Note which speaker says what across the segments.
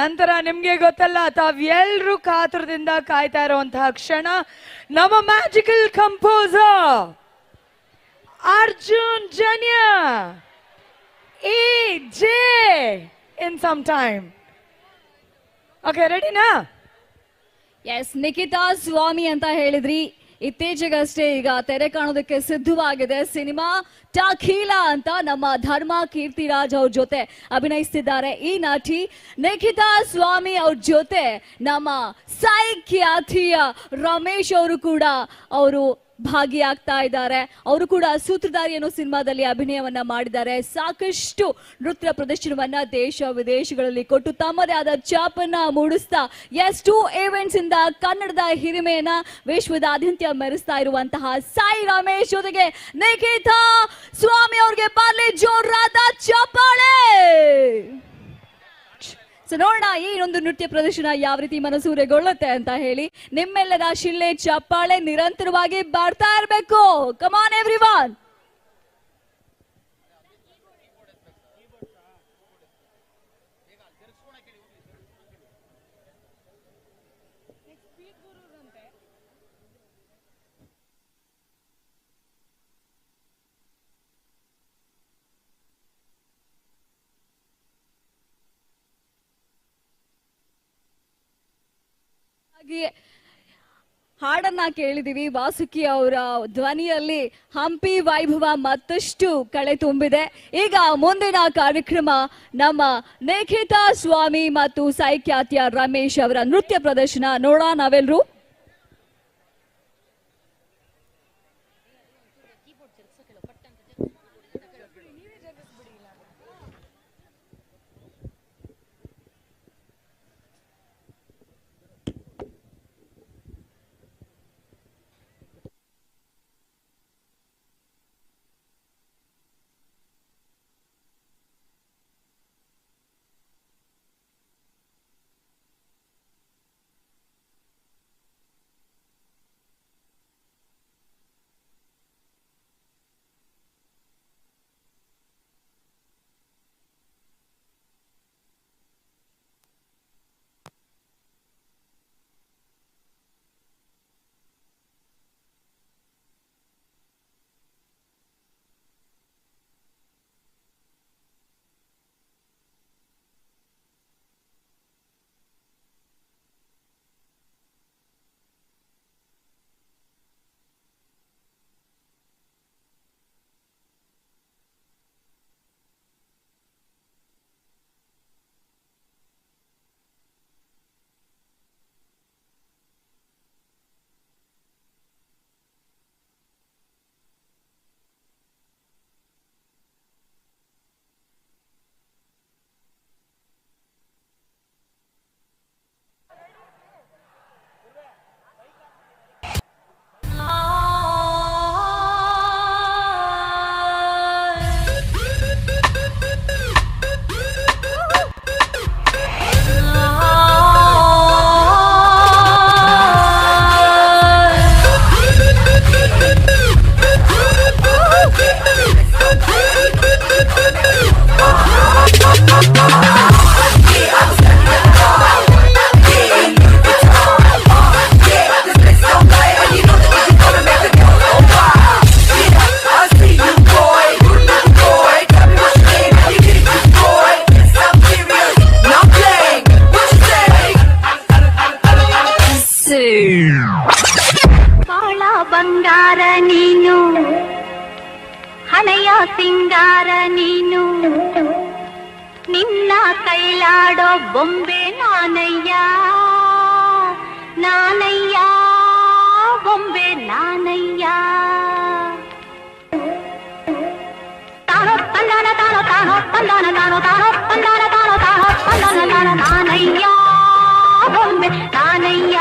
Speaker 1: ನಂತರ ನಿಮ್ಗೆ ಗೊತ್ತಲ್ಲ ತಾವೆಲ್ಲರೂ ಕಾತುರದಿಂದ ಕಾಯ್ತಾ ಇರುವಂತಹ ಕ್ಷಣ, ನಮ್ಮ magical composer Arjun Janya, A J in some time okay ರೆಡಿನಾ
Speaker 2: ಎಸ್ ನಿಖಿತಾ ಸ್ವಾಮಿ ಅಂತ ಹೇಳಿದ್ರಿ. ಇತ್ತೀಚೆಗಷ್ಟೇ ಈಗ ತೆರೆ ಕಾಣೋದಕ್ಕೆ ಸಿದ್ಧವಾಗಿದೆ. ಸಿನಿಮಾ ಟಾಖೀಲ ಅಂತ ನಮ್ಮ ಧರ್ಮ ಕೀರ್ತಿರಾಜ್ ಅವ್ರ ಜೊತೆ ಅಭಿನಯಿಸ್ತಿದ್ದಾರೆ. ಈ ನಟಿ ನಿಖಿತಾ ಸ್ವಾಮಿ ಅವ್ರ ಜೊತೆ ನಮ್ಮ ಸೈಖ್ಯಾಥಿಯ ರಮೇಶ್ ಅವರು ಕೂಡ ಅವರು ಭಾಗಿಯಾಗ್ತಾ ಇದ್ದಾರೆ. ಅವರು ಕೂಡ ಸೂತ್ರಧಾರಿ ಅನ್ನೋ ಸಿನಿಮಾದಲ್ಲಿ ಅಭಿನಯವನ್ನ ಮಾಡಿದ್ದಾರೆ. ಸಾಕಷ್ಟು ನೃತ್ಯ ಪ್ರದರ್ಶನವನ್ನ ದೇಶ ವಿದೇಶಗಳಲ್ಲಿ ಕೊಟ್ಟು ತಮ್ಮದೇ ಆದ ಚಾಪನ್ನ ಮೂಡಿಸ್ತಾ ಎಸ್ ಟು ಈವೆಂಟ್ಸ್ ಇಂದ ಕನ್ನಡದ ಹಿರಿಮೆಯನ್ನ ವಿಶ್ವದಾದ್ಯಂತ ಮೆರೆಸ್ತಾ ಇರುವಂತಹ ಸಾಯಿ ರಮೇಶ್ ಜೊತೆಗೆ ನಿಖಿತಾ ಸ್ವಾಮಿ ಅವ್ರಿಗೆ ಪಾರ್ಲಿ ಜೋರಾದ ಚಪ್ಪಾಳೆ! ಸೊ ನೋಡೋಣ ಈ ಒಂದು ನೃತ್ಯ ಪ್ರದರ್ಶನ ಯಾವ ರೀತಿ ಮನಸೂರೆಗೊಳ್ಳುತ್ತೆ ಅಂತ ಹೇಳಿ ನಿಮ್ಮೆಲ್ಲರ ಶಿಲ್ಲೆ ಚಪ್ಪಾಳೆ ನಿರಂತರವಾಗಿ ಬಾಡ್ತಾ ಇರಬೇಕು. ಕಮಾನ್ ಎವ್ರಿ ಒನ್ ಹಾಗೆ ಹಾಡನ್ನ ಕೇಳಿದೀವಿ. ವಾಸುಕಿ ಅವರ ಧ್ವನಿಯಲ್ಲಿ ಹಂಪಿ ವೈಭವ ಮತ್ತಷ್ಟು ಕಳೆ ತುಂಬಿದೆ. ಈಗ ಮುಂದಿನ ಕಾರ್ಯಕ್ರಮ ನಮ್ಮ ನೇಖಿತಾ ಸ್ವಾಮಿ ಮತ್ತು ಸೈಖ್ಯಾತ್ಯ ರಮೇಶ್ ಅವರ ನೃತ್ಯ ಪ್ರದರ್ಶನ ನೋಡ ನಾವೆಲ್ಲರೂ
Speaker 3: ಸಿಂಗಾರ ನೀನು ನಿನ್ನ ಕೈಲಾಡೋ ಬೊಂಬೆ ನಾನಯ್ಯ ನಾನಯ್ಯ ಬೊಂಬೆ ನಾನಯ್ಯ ತಾನೋ ತಂದಾನ ತಾನೋ ತಾನೋ ತಂದಾನ ತಾನೋ ತಾನೋ ತಂದಾನ ತಾನೋ ತಾನೋ ತಂದಾನ ತಾನೋ ನಾನಯ್ಯ ಬೊಂಬೆ ನಾನಯ್ಯ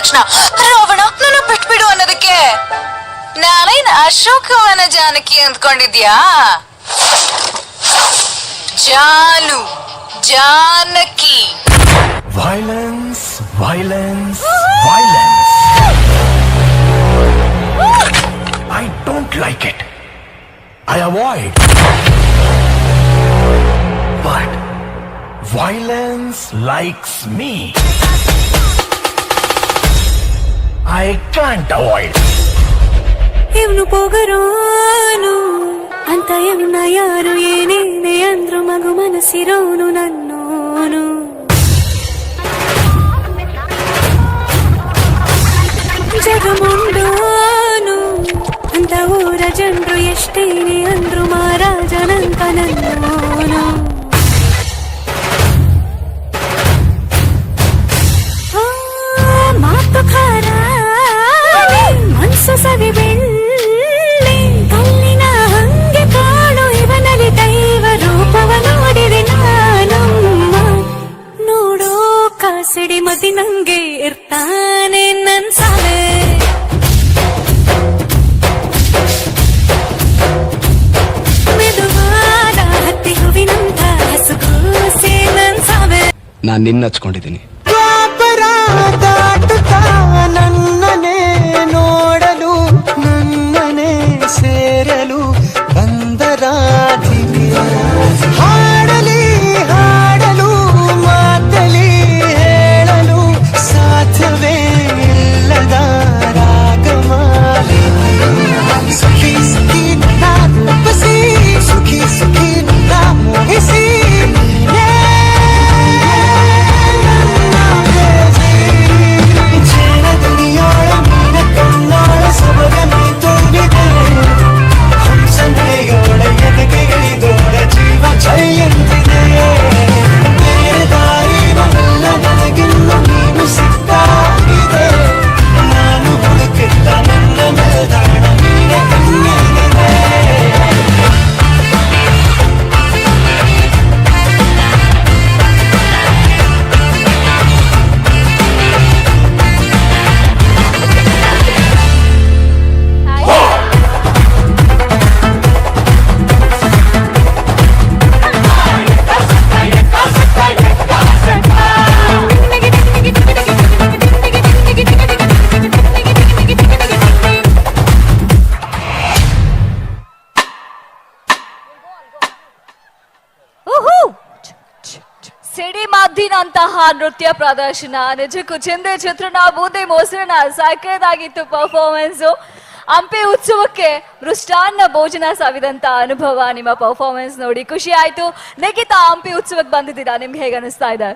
Speaker 4: ತಕ್ಷಣ ರಾವಣ ನನ್ನ ಬಿಟ್ಬಿಡು ಅನ್ನೋದಕ್ಕೆ ನಾನೇನ್ Ashokavana Janaki ಅಂದ್ಕೊಂಡಿದ್ಯಾ Janu Janaki
Speaker 5: Violence, violence, violence. I don't like it. I avoid. But violence likes me. I can't avoid.
Speaker 6: ಇವನು ಪೊಗರೋನು ಅಂತ ಇವನ ಯಾರು ಏನೇನೆ ಅಂದ್ರು ಮಗು ಮನಸ್ಸಿರೋನು ನನ್ನೋನು ಜಗಮುಂಡೋನು ಅಂತ ಊರ ಜನರು ಎಷ್ಟೇನೆ ಅಂದ್ರು ಮಹಾರಾಜನಂತ ನನ್ನೋನು ನಾನು
Speaker 7: ನಿನ್ನ ಹಚ್ಕೊಂಡಿದ್ದೀನಿ
Speaker 2: ಸಿಡಿಮದ್ದಿನಂತಹ ನೃತ್ಯ ಪ್ರದರ್ಶನ ನಿಜಕ್ಕೂ ಚಿಂದೆ ಚಿತ್ರಣ ಬೂದಿ ಮೊಸರನ ಸಾಕೇದಾಗಿತ್ತು ಪರ್ಫಾರ್ಮೆನ್ಸ್ ಹಂಪಿ ಉತ್ಸವಕ್ಕೆ ಮೃಷ್ಟಾನ್ನ ಭೋಜನ ಸಾವಿದಂತ ಅನುಭವ ನಿಮ್ಮ ಪರ್ಫಾರ್ಮೆನ್ಸ್ ನೋಡಿ. ಖುಷಿ ಆಯ್ತು. ನಿಖಿತಾ ಹಂಪಿ ಉತ್ಸವಕ್ಕೆ ಬಂದಿದ್ದೀರಾ? ನಿಮ್ಗೆ ಹೇಗೆ ಅನಿಸ್ತಾ ಇದೆ?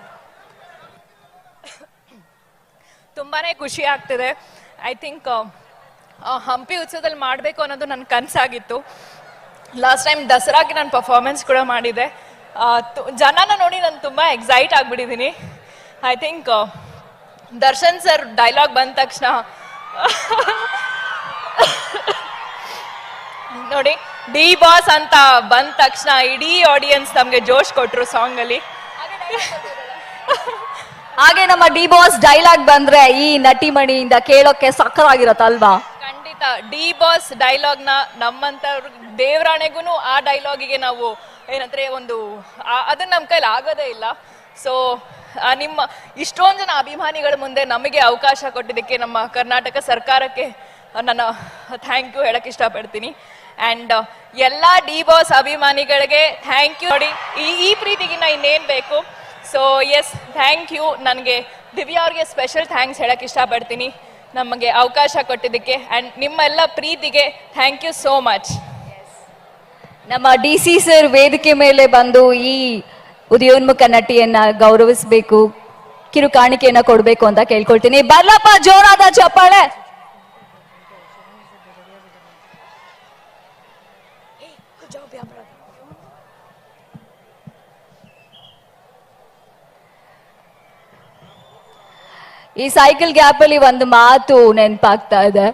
Speaker 8: ತುಂಬಾನೇ ಖುಷಿ ಆಗ್ತಿದೆ. ಐ ಥಿಂಕ್ ಹಂಪಿ ಉತ್ಸವದಲ್ಲಿ ಮಾಡಬೇಕು ಅನ್ನೋದು ನನ್ನ ಕನಸಾಗಿತ್ತು. ಲಾಸ್ಟ್ ಟೈಮ್ ದಸರಾಗೆ ನಾನು ಪರ್ಫಾರ್ಮೆನ್ಸ್ ಕೂಡ ತು- ಜನನ ನೋಡಿ ನಾನು ತುಂಬ excite ಆಗಿಬಿಟ್ಟಿದ್ದೀನಿ I think Darshan sir dialogue ಬಂದ ತಕ್ಷಣ ನೋಡಿ ಡಿ ಬಾಸ್ ಅಂತ ಬಂದ ತಕ್ಷಣ ಇಡೀ ಆಡಿಯನ್ಸ್ ನಮಗೆ ಜೋಶ್ ಕೊಟ್ಟರು ಸಾಂಗಲ್ಲಿ
Speaker 2: ಹಾಗೆ ನಮ್ಮ ಡಿ ಬಾಸ್ ಡೈಲಾಗ್ ಬಂದ್ರೆ ಈ ನಟಿಮಣಿಯಿಂದ ಕೇಳೋಕೆ
Speaker 8: ಸಕ್ಕರಾಗಿರತ್ತಲ್ವಾ ಡಿ ಬಾಸ್ ಡೈಲಾಗ್ನ ನಮ್ಮಂತ ದೇವರಾಣೆಗೂ ಆ ಡೈಲಾಗಿಗೆ ನಾವು ಏನಂದ್ರೆ ಒಂದು ಅದನ್ನ ನಮ್ಮ ಕೈಲಿ ಆಗೋದೇ ಇಲ್ಲ. ಸೊ ನಿಮ್ಮ ಇಷ್ಟೊಂದು ಜನ ಅಭಿಮಾನಿಗಳ ಮುಂದೆ ನಮಗೆ ಅವಕಾಶ ಕೊಟ್ಟಿದ್ದಕ್ಕೆ ನಮ್ಮ ಕರ್ನಾಟಕ ಸರ್ಕಾರಕ್ಕೆ ನನ್ನ ಥ್ಯಾಂಕ್ ಯು ಹೇಳಕ್ ಇಷ್ಟಪಡ್ತೀನಿ. ಅಂಡ್ ಎಲ್ಲ ಡಿ ಬಾಸ್ ಅಭಿಮಾನಿಗಳಿಗೆ ಥ್ಯಾಂಕ್ ಯು ನೋಡಿ, ಈ ಈ ಪ್ರೀತಿಗಿನ್ನ ಇನ್ನೇನು ಬೇಕು? ಸೊ ಎಸ್ ಥ್ಯಾಂಕ್ ಯು ನನಗೆ ದಿವ್ಯಾ ಅವ್ರಿಗೆ ಸ್ಪೆಷಲ್ ಥ್ಯಾಂಕ್ಸ್ ಹೇಳಕ್ ಇಷ್ಟಪಡ್ತೀನಿ. ನಮಗೆ ಅವಕಾಶ ಕೊಟ್ಟಿದ್ದಕ್ಕೆ ಅಂಡ್ ನಿಮ್ಮೆಲ್ಲ ಪ್ರೀತಿಗೆ ಥ್ಯಾಂಕ್ ಯು ಸೋ ಮಚ್
Speaker 2: ನಮ್ಮ ಡಿ ಸಿ ಸರ್ ವೇದಿಕೆ ಮೇಲೆ ಬಂದು ಈ ಉದಯೋನ್ಮುಖ ನಟಿಯನ್ನ ಗೌರವಿಸಬೇಕು ಕಿರು ಕಾಣಿಕೆಯನ್ನ ಕೊಡಬೇಕು ಅಂತ ಕೇಳ್ಕೊಳ್ತೀನಿ. ಬರ್ಲಪ್ಪ, ಜೋರಾದ ಚಪ್ಪಾಳೆ! ಈ ಸೈಕಲ್ ಗ್ಯಾಪ್ ಅಲ್ಲಿ ಒಂದು ಮಾತು ನೆನಪಾಗ್ತಾ ಇದೆ.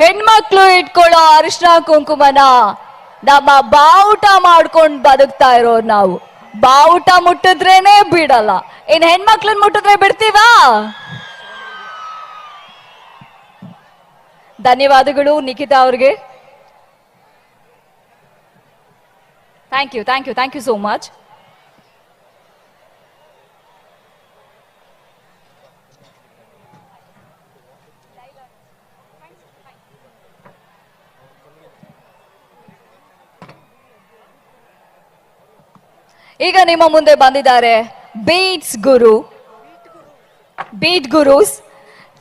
Speaker 2: ಹೆಣ್ಮಕ್ಳು ಇಟ್ಕೊಳ್ಳೋ ಅರಿಶಿನ ಕುಂಕುಮನ ನಮ್ಮ ಬಾವುಟ ಮಾಡ್ಕೊಂಡು ಬದುಕ್ತಾ ಇರೋರು ನಾವು. ಬಾವುಟ ಮುಟ್ಟಿದ್ರೇನೆ ಬಿಡಲ್ಲ. ಇನ್ ಹೆಣ್ಮಕ್ಳನ್ನ ಮುಟ್ಟಿದ್ರೆ ಬಿಡ್ತೀವಾ? ಧನ್ಯವಾದಗಳು ನಿಖಿತಾ ಅವ್ರಿಗೆ. Thank you thank you thank you so much ಈಗ ನಿಮ್ಮ ಮುಂದೆ ಬಂದಿದ್ದಾರೆ beats Guru. Beat gurus.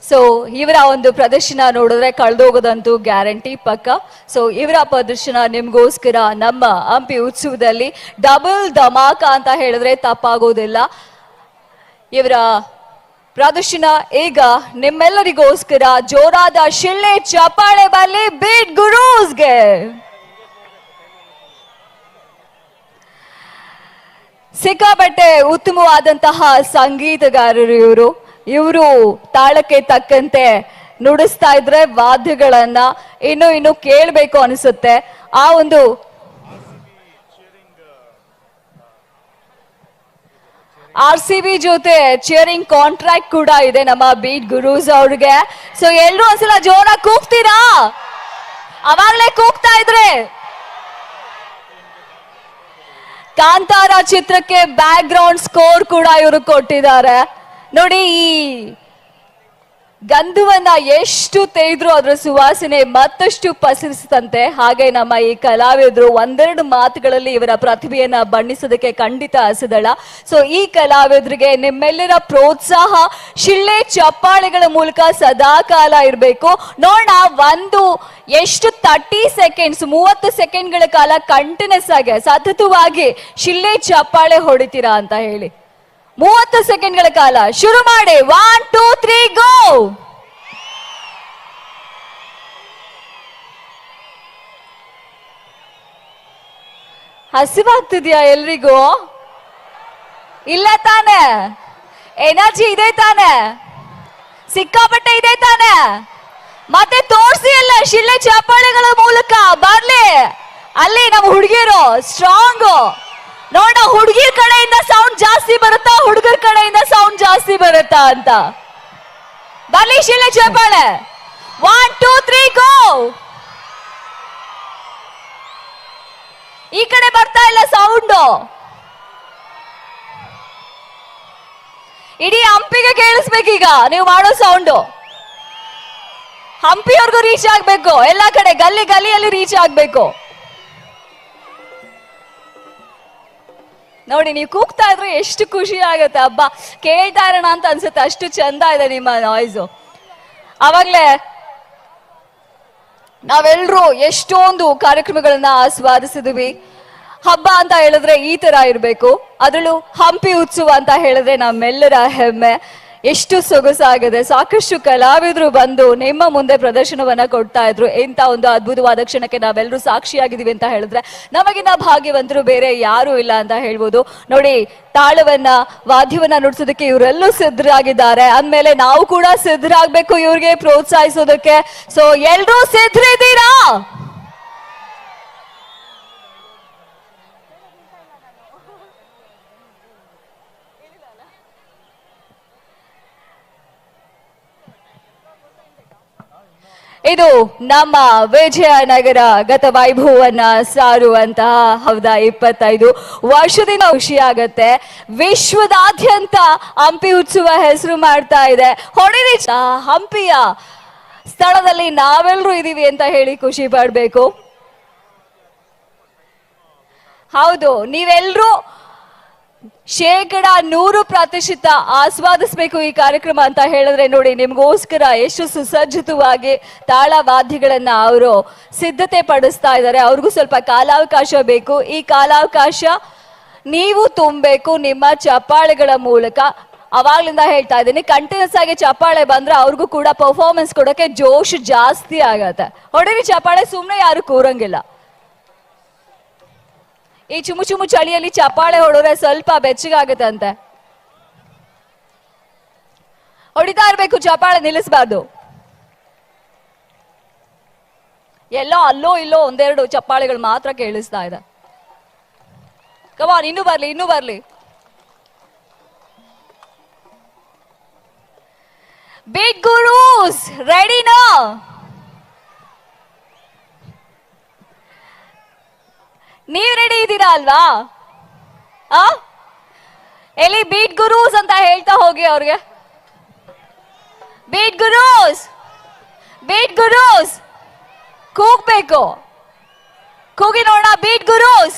Speaker 2: So ಇವರ ಒಂದು ಪ್ರದರ್ಶನ ನೋಡಿದ್ರೆ ಕಳೆದೋಗೋದಂತೂ ಗ್ಯಾರಂಟಿ ಪಕ್ಕ. ಸೊ ಇವರ ಪ್ರದರ್ಶನ ನಿಮ್ಗೋಸ್ಕರ ನಮ್ಮ ಹಂಪಿ ಉತ್ಸವದಲ್ಲಿ ಡಬಲ್ ಧಮಾಕ ಅಂತ ಹೇಳಿದ್ರೆ ತಪ್ಪಾಗೋದಿಲ್ಲ. ಇವರ ಪ್ರದರ್ಶನ ಈಗ ನಿಮ್ಮೆಲ್ಲರಿಗೋಸ್ಕರ ಜೋರಾದ ಶಿಳ್ಳೆ ಚಪಾಳೆ ಬರಲಿ ಬೀಟ್ ಗುರೂಸ್ಗೆ. ಸಿಕ್ಕಾಪಟ್ಟೆ ಉತ್ತಮವಾದಂತಹ ಸಂಗೀತಗಾರರು ಇವರು. ಇವರು ತಾಳಕ್ಕೆ ತಕ್ಕಂತೆ ನುಡಿಸ್ತಾ ಇದ್ರೆ ವಾದ್ಯಗಳನ್ನ ಇನ್ನು ಇನ್ನು ಕೇಳಬೇಕು ಅನಿಸುತ್ತೆ. ಆ ಒಂದು ಆರ್ ಸಿ ಬಿ ಜೊತೆ ಚೇರಿಂಗ್ ಕಾಂಟ್ರಾಕ್ಟ್ ಕೂಡ ಇದೆ ನಮ್ಮ ಬೀಟ್ ಗುರೂಸ್ ಅವ್ರಿಗೆ. ಸೊ ಎಲ್ರು ಒಂದ್ಸಲ ಜೋರಾಗಿ ಕೂಗ್ತೀರಾ? ಅವಾಗ್ಲೇ ಕೂಗ್ತಾ ಇದ್ರೆ. ಕಾಂತಾರ ಚಿತ್ರಕ್ಕೆ ಬ್ಯಾಕ್ ಗ್ರೌಂಡ್ ಸ್ಕೋರ್ ಕೂಡ ಇವರು ಕೊಟ್ಟಿದ್ದಾರೆ. ನೋಡಿ ಈ ಗಂಧವನ್ನ ಎಷ್ಟು ತೆಗೆದ್ರು ಅದ್ರ ಸುವಾಸನೆ ಮತ್ತಷ್ಟು ಪಸರಿಸುತ್ತಂತೆ. ಹಾಗೆ ನಮ್ಮ ಈ ಕಲಾವಿದರು ಒಂದೆರಡು ಮಾತುಗಳಲ್ಲಿ ಇವರ ಪ್ರತಿಭೆಯನ್ನ ಬಣ್ಣಿಸೋದಕ್ಕೆ ಖಂಡಿತ ಹಸದಳ ಸೊ ಈ ಕಲಾವಿದರಿಗೆ ನಿಮ್ಮೆಲ್ಲರ ಪ್ರೋತ್ಸಾಹ, ಶಿಳ್ಳೆ ಚಪ್ಪಾಳೆಗಳ ಮೂಲಕ ಸದಾಕಾಲ ಇರಬೇಕು. ನೋಡ ಒಂದು ಎಷ್ಟು ತರ್ಟಿ ಸೆಕೆಂಡ್ಸ್ ಮೂವತ್ತು ಸೆಕೆಂಡ್ಗಳ ಕಾಲ ಕಂಟಿನ್ಯೂಸ್ ಆಗಿ, ಸತತವಾಗಿ ಶಿಳ್ಳೆ ಚಪ್ಪಾಳೆ ಹೊಡಿತೀರಾ ಅಂತ ಹೇಳಿ. ಮೂವತ್ತು ಸೆಕೆಂಡ್ಗಳ ಕಾಲ ಶುರು ಮಾಡಿ ಒನ್ ಟೂ ತ್ರೀ ಗೋ ಹಸಿವಾಗ್ತಿದ್ಯಾ ಎಲ್ರಿಗೂ? ಇಲ್ಲ ತಾನೆ. ಎನರ್ಜಿ ಇದೆ ತಾನೆ. ಸಿಕ್ಕಾಪಟ್ಟೆ ಇದೆ ತಾನೆ. ಮತ್ತೆ ತೋರಿಸಿ ಅಲ್ಲ ಶಿಳ್ಳೆ ಚಪ್ಪಾಳೆಗಳ ಮೂಲಕ ಬರ್ಲಿ. ಅಲ್ಲಿ ನಮ್ಮ ಹುಡುಗಿಯರು ಸ್ಟ್ರಾಂಗ್ ನೋಡ, ಹುಡುಗಿರ್ ಕಡೆಯಿಂದ ಸೌಂಡ್ ಜಾಸ್ತಿ ಬರುತ್ತಾ? ಹುಡುಗರ ಕಡೆಯಿಂದ ಸೌಂಡ್ ಜಾಸ್ತಿ ಬರುತ್ತಾ ಅಂತ? ಬರ್ಲಿ ಶಿಲೆ ಚೇಪಾಳೆ ಒನ್ ಟೂ ತ್ರೀ ಗೋ ಈ ಕಡೆ ಬರ್ತಾ ಇಲ್ಲ ಸೌಂಡು ಇಡೀ ಹಂಪಿಗೆ ಕೇಳಿಸ್ಬೇಕೀಗ, ನೀವು ಮಾಡೋ ಸೌಂಡು ಹಂಪಿಯವ್ರಿಗೂ ರೀಚ್ ಆಗ್ಬೇಕು, ಎಲ್ಲಾ ಕಡೆ, ಗಲ್ಲಿ ಗಲ್ಲಿಯಲ್ಲಿ ರೀಚ್ ಆಗ್ಬೇಕು. ನೋಡಿ, ನೀವು ಕೂಗ್ತಾ ಇದ್ರೆ ಎಷ್ಟು ಖುಷಿ ಆಗುತ್ತೆ ಹಬ್ಬ ಕೇಳ್ತಾ ಇರೋಣ ಅಂತ ಅನ್ಸುತ್ತೆ, ಅಷ್ಟು ಚಂದ ಇದೆ ನಿಮ್ಮ ನಾಯ್ಸು ಅವಾಗ್ಲೇ ನಾವೆಲ್ಲರೂ ಎಷ್ಟೊಂದು ಕಾರ್ಯಕ್ರಮಗಳನ್ನ ಆಸ್ವಾದಿಸಿದ್ವಿ. ಹಬ್ಬ ಅಂತ ಹೇಳಿದ್ರೆ ಈ ತರ ಇರಬೇಕು. ಅದರಲ್ಲೂ ಹಂಪಿ ಉತ್ಸವ ಅಂತ ಹೇಳಿದ್ರೆ ನಮ್ಮೆಲ್ಲರ ಹೆಮ್ಮೆ. ಎಷ್ಟು ಸೊಗಸಾಗಿದೆ ಸಾಕಷ್ಟು ಕಲಾವಿದರು ಬಂದು ನಿಮ್ಮ ಮುಂದೆ ಪ್ರದರ್ಶನವನ್ನ ಕೊಡ್ತಾ ಇದ್ರು. ಇಂಥ ಒಂದು ಅದ್ಭುತವಾದ ಕ್ಷಣಕ್ಕೆ ನಾವೆಲ್ಲರೂ ಸಾಕ್ಷಿಯಾಗಿದ್ದೀವಿ ಅಂತ ಹೇಳಿದ್ರೆ ನಮಗಿನ್ನ ಭಾಗ್ಯವಂತರು ಬೇರೆ ಯಾರು ಇಲ್ಲ ಅಂತ ಹೇಳ್ಬೋದು. ನೋಡಿ, ತಾಳವನ್ನ, ವಾದ್ಯವನ್ನ ನುಡಿಸೋದಕ್ಕೆ ಇವರೆಲ್ಲೂ ಸಿದ್ಧರಾಗಿದ್ದಾರೆ. ಅಂದ್ಮೇಲೆ ನಾವು ಕೂಡ ಸಿದ್ಧರಾಗಬೇಕು, ಇವ್ರಿಗೆ ಪ್ರೋತ್ಸಾಹಿಸೋದಕ್ಕೆ. ಸೊ ಎಲ್ರೂ ಸಿದ್ಧರಿದ್ದೀರಾ? ಇದು ನಮ್ಮ ವಿಜಯನಗರ ಗತ ವೈಭವನ್ನ ಸಾರುವಂತಹ, ಹೌದಾ, ಇಪ್ಪತ್ತೈದು ವರ್ಷದಿಂದ ಖುಷಿ ಆಗತ್ತೆ ವಿಶ್ವದಾದ್ಯಂತ ಹಂಪಿ ಉತ್ಸವ ಹೆಸರು ಮಾಡ್ತಾ ಇದೆ. ಹೊಡೆದಿ ಹಂಪಿಯ ಸ್ಥಳದಲ್ಲಿ ನಾವೆಲ್ಲರೂ ಇದೀವಿ ಅಂತ ಹೇಳಿ ಖುಷಿ ಪಡಬೇಕು. ಹೌದು ನೀವೆಲ್ಲರೂ ಶೇಕಡ ನೂರು ಪ್ರತಿಶತ ಆಸ್ವಾದಿಸಬೇಕು ಈ ಕಾರ್ಯಕ್ರಮ ಅಂತ ಹೇಳಿದ್ರೆ ನೋಡಿ, ನಿಮ್ಗೋಸ್ಕರ ಎಷ್ಟು ಸುಸಜ್ಜಿತವಾಗಿ ತಾಳ ವಾದ್ಯಗಳನ್ನ ಅವರು ಸಿದ್ಧತೆ ಪಡಿಸ್ತಾ ಇದ್ದಾರೆ. ಅವ್ರಿಗೂ ಸ್ವಲ್ಪ ಕಾಲಾವಕಾಶ ಬೇಕು. ಈ ಕಾಲಾವಕಾಶ ನೀವು ತುಂಬಬೇಕು ನಿಮ್ಮ ಚಪ್ಪಾಳೆಗಳ ಮೂಲಕ. ಅವಾಗ್ಲಿಂದ ಹೇಳ್ತಾ ಇದ್ದೀನಿ ಕಂಟಿನ್ಯೂಸ್ ಆಗಿ ಚಪ್ಪಾಳೆ ಬಂದ್ರೆ ಅವ್ರಿಗೂ ಕೂಡ ಪರ್ಫಾರ್ಮೆನ್ಸ್ ಕೊಡೋಕೆ ಜೋಶ್ ಜಾಸ್ತಿ ಆಗತ್ತೆ. ಹೊಡೀರಿ ಚಪ್ಪಾಳೆ ಸುಮ್ಮನೆ ಯಾರು ಕೂರಂಗಿಲ್ಲ. ಈ ಚುಮು ಚುಮು ಚಳಿಯಲ್ಲಿ ಚಪ್ಪಾಳೆ ಹೊಡೆದ್ರೆ ಸ್ವಲ್ಪ ಬೆಚ್ಚಗಾಗುತ್ತಂತೆ. ಹೊಡಿತಾ ಇರ್ಬೇಕು, ಚಪ್ಪಾಳೆ ನಿಲ್ಲಿಸಬಾರ್ದು. ಎಲ್ಲೋ ಅಲ್ಲೋ ಇಲ್ಲೋ ಒಂದೆರಡು ಚಪ್ಪಾಳೆಗಳು ಮಾತ್ರ ಕೇಳಿಸ್ತಾ ಇದೆ. ಕಮಾನ್ ಇನ್ನೂ ಬರ್ಲಿ ಇನ್ನೂ ಬರ್ಲಿ. ಬಿಗ್ ಗುರೂಸ್ ರೆಡಿನಾ ನೀವ್ ರೆಡಿ ಇದ್ದೀರಾ ಅಲ್ವಾ? ಆ? ಎಲ್ಲಿ ಬೀಟ್ ಗುರೂಸ್ ಅಂತ ಹೇಳ್ತಾ ಹೋಗಿ ಅವ್ರಿಗೆ. ಬೀಟ್ ಗುರೂಸ್ ಬೀಟ್ ಗುರೂಸ್ ಕೂಗ್ಬೇಕು. ಕೂಗಿ ನೋಡ ಬೀಟ್ ಗುರೂಸ್